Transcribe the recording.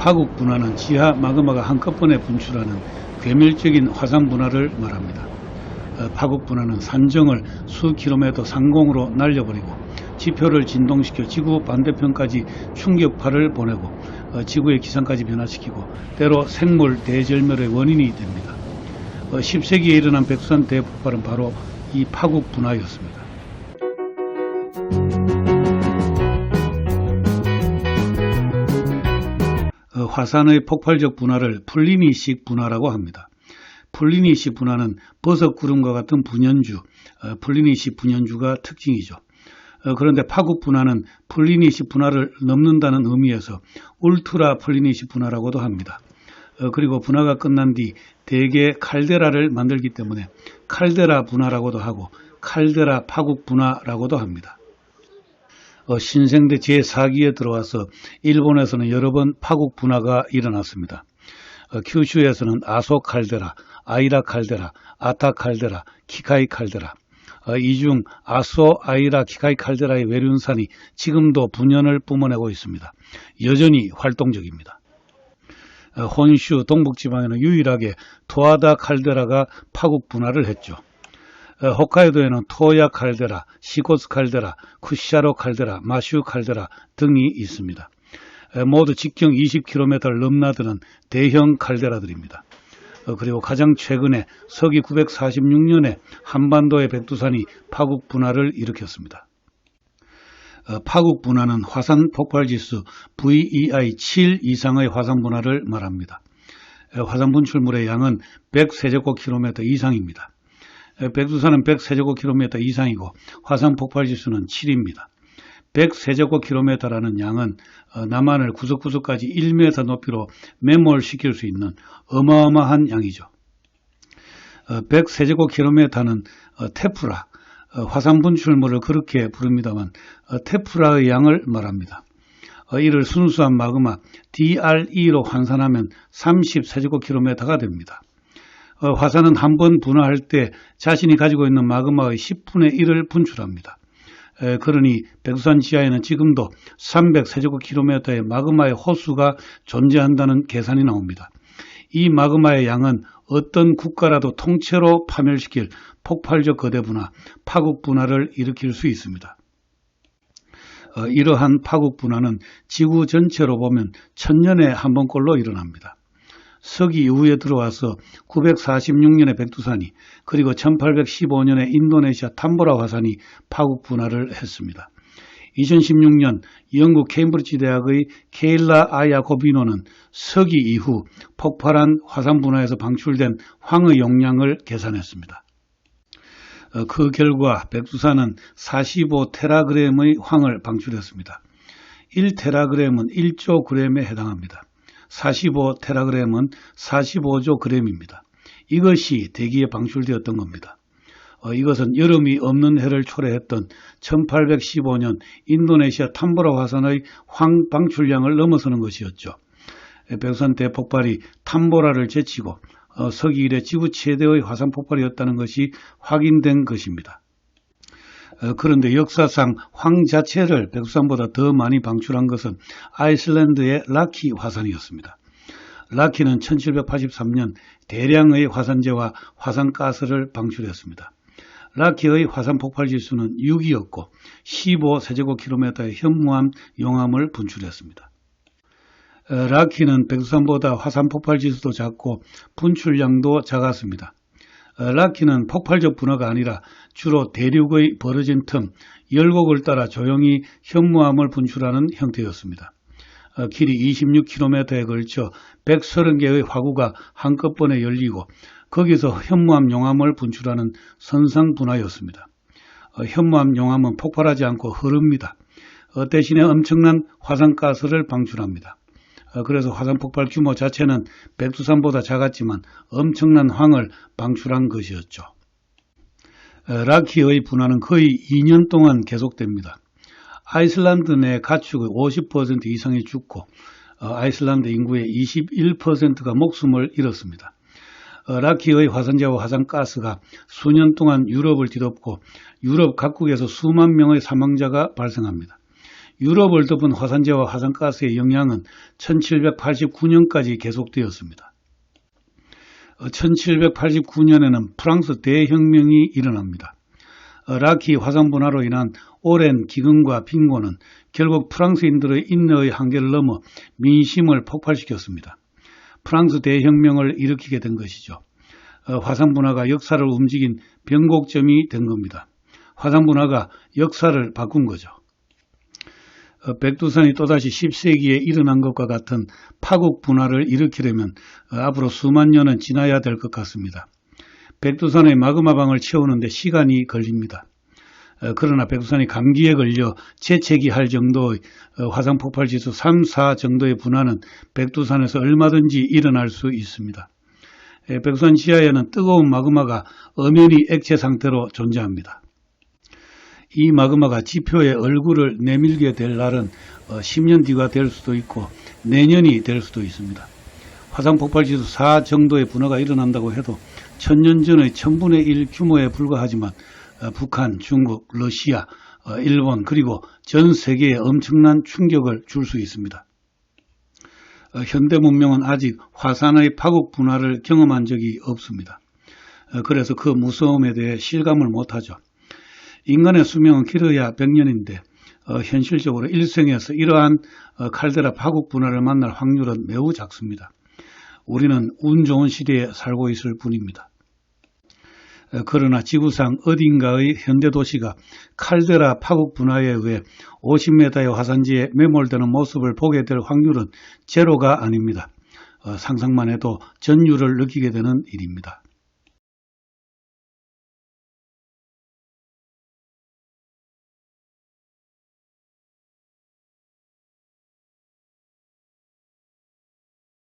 파국 분화는 지하 마그마가 한꺼번에 분출하는 괴멸적인 화산 분화를 말합니다. 어, 파국 분화는 산정을 수 킬로미터 상공으로 날려버리고 지표를 진동시켜 지구 반대편까지 충격파를 보내고 어, 지구의 기상까지 변화시키고 때로 생물 대절멸의 원인이 됩니다. 어, 10세기에 일어난 백두산 대폭발은 바로 이 파국 분화였습니다. 화산의 폭발적 분화를 플리니식 분화라고 합니다. 플리니식 분화는 버섯 구름과 같은 분연주, 어, 플리니식 분연주가 특징이죠. 어, 그런데 파국 분화는 플리니식 분화를 넘는다는 의미에서 울트라 플리니식 분화라고도 합니다. 어, 그리고 분화가 끝난 뒤 대개 칼데라를 만들기 때문에 칼데라 분화라고도 하고 칼데라 파국 분화라고도 합니다. 어, 신생대 제4기에 들어와서 일본에서는 여러 번 파국 분화가 일어났습니다. 어, 큐슈에서는 아소 칼데라, 아이라 칼데라, 아타 칼데라, 키카이 칼데라. 어, 이중 아소, 아이라, 키카이 칼데라의 외륜산이 지금도 분연을 뿜어내고 있습니다. 여전히 활동적입니다. 어, 혼슈 동북지방에는 유일하게 토하다 칼데라가 파국 분화를 했죠. 어, 홋카이도에는 토야 칼데라, 시고스 칼데라, 쿠샤로 칼데라, 마슈 칼데라 등이 있습니다. 어, 모두 직경 20km를 넘나드는 대형 칼데라들입니다. 어, 그리고 가장 최근에 서기 946년에 한반도의 백두산이 파국 분화를 일으켰습니다. 어, 파국 분화는 화산 폭발 지수 VEI 7 이상의 화산 분화를 말합니다. 어, 화산 분출물의 양은 100세제곱킬로미터 이상입니다. 어, 백두산은 100세제곱킬로미터 이상이고 화산 폭발 지수는 7입니다. 100세제곱킬로미터라는 양은 남한을 구석구석까지 1m 높이로 매몰시킬 수 있는 어마어마한 양이죠. 100세제곱킬로미터는 테프라, 어, 화산 분출물을 그렇게 부릅니다만 어, 테프라의 양을 말합니다. 어, 이를 순수한 마그마 DRE로 환산하면 30세제곱킬로미터가 됩니다. 화산은 한 번 분화할 때 자신이 가지고 있는 마그마의 10분의 1을 분출합니다. 그러니 백두산 지하에는 지금도 300세제곱킬로미터의 마그마의 호수가 존재한다는 계산이 나옵니다. 이 마그마의 양은 어떤 국가라도 통째로 파멸시킬 폭발적 거대 분화, 파국 분화를 일으킬 수 있습니다. 어, 이러한 파국 분화는 지구 전체로 보면 천년에 한 번꼴로 일어납니다. 서기 이후에 들어와서 946년에 백두산이 그리고 1815년에 인도네시아 탐보라 화산이 파국 분화를 했습니다. 2016년 영국 케임브리지 대학의 케일라 아야고비노는 서기 이후 폭발한 화산 분화에서 방출된 황의 용량을 계산했습니다. 어, 그 결과 백두산은 45 테라그램의 황을 방출했습니다. 1테라그램은 1조 그램에 해당합니다. 45 테라그램은 45조 그램입니다. 이것이 대기에 방출되었던 겁니다. 어, 이것은 여름이 없는 해를 초래했던 1815년 인도네시아 탐보라 화산의 황 방출량을 넘어서는 것이었죠. 백두산 대폭발이 탐보라를 제치고 어, 서기 이래 지구 최대의 화산 폭발이었다는 것이 확인된 것입니다. 어, 그런데 역사상 황 자체를 백두산보다 더 많이 방출한 것은 아이슬란드의 라키 화산이었습니다. 라키는 1783년 대량의 화산재와 화산가스를 방출했습니다. 라키의 화산 폭발 지수는 6이었고 15세제곱킬로미터의 현무암 용암을 분출했습니다. 어, 라키는 백두산보다 화산 폭발 지수도 작고 분출량도 작았습니다. 어, 라키는 폭발적 분화가 아니라 주로 대륙의 벌어진 틈, 열곡을 따라 조용히 현무암을 분출하는 형태였습니다. 어, 길이 26km에 걸쳐 130개의 화구가 한꺼번에 열리고 거기서 현무암 용암을 분출하는 선상 분화였습니다. 현무암 용암은 폭발하지 않고 흐릅니다. 대신에 엄청난 화산가스를 방출합니다. 어, 그래서 화산 폭발 규모 자체는 백두산보다 작았지만 엄청난 황을 방출한 것이었죠. 어, 라키의 분화는 거의 2년 동안 계속됩니다. 아이슬란드 내 가축의 50% 이상이 죽고 어, 아이슬란드 인구의 21%가 목숨을 잃었습니다. 라키의 화산재와 화산가스가 수년 동안 유럽을 뒤덮고 유럽 각국에서 수만 명의 사망자가 발생합니다. 유럽을 덮은 화산재와 화산가스의 영향은 1789년까지 계속되었습니다. 1789년에는 프랑스 대혁명이 일어납니다. 어, 라키 화산 분화로 인한 오랜 기근과 빈곤은 결국 프랑스인들의 인내의 한계를 넘어 민심을 폭발시켰습니다. 프랑스 대혁명을 일으키게 된 것이죠. 어, 화산 분화가 역사를 움직인 변곡점이 된 겁니다. 화산 분화가 역사를 바꾼 거죠. 어, 백두산이 또다시 10세기에 일어난 것과 같은 파국 분화를 일으키려면 어, 앞으로 수만 년은 지나야 될 것 같습니다. 백두산의 마그마 방을 채우는데 시간이 걸립니다. 어, 그러나 백두산이 감기에 걸려 재채기 할 정도의 화산 폭발 지수 3, 4 정도의 분화는 백두산에서 얼마든지 일어날 수 있습니다. 백두산 지하에는 뜨거운 마그마가 엄연히 액체 상태로 존재합니다. 이 마그마가 지표의 얼굴을 내밀게 될 날은 10년 뒤가 될 수도 있고 내년이 될 수도 있습니다. 화산 폭발 지수 4 정도의 분화가 일어난다고 해도 천년 전의 천분의 1 규모에 불과하지만 어, 북한, 중국, 러시아, 어, 일본 그리고 전 세계에 엄청난 충격을 줄 수 있습니다. 어, 현대 문명은 아직 화산의 파국 분화를 경험한 적이 없습니다. 그래서 그 무서움에 대해 실감을 못하죠. 인간의 수명은 길어야 100년인데 현실적으로 일생에서 이러한 칼데라 파국 분화를 만날 확률은 매우 작습니다. 우리는 운 좋은 시대에 살고 있을 뿐입니다. 그러나 지구상 어딘가의 현대 도시가 칼데라 파국 분화에 의해 50m의 화산지에 매몰되는 모습을 보게 될 확률은 제로가 아닙니다. 어, 상상만 해도 전율을 느끼게 되는 일입니다.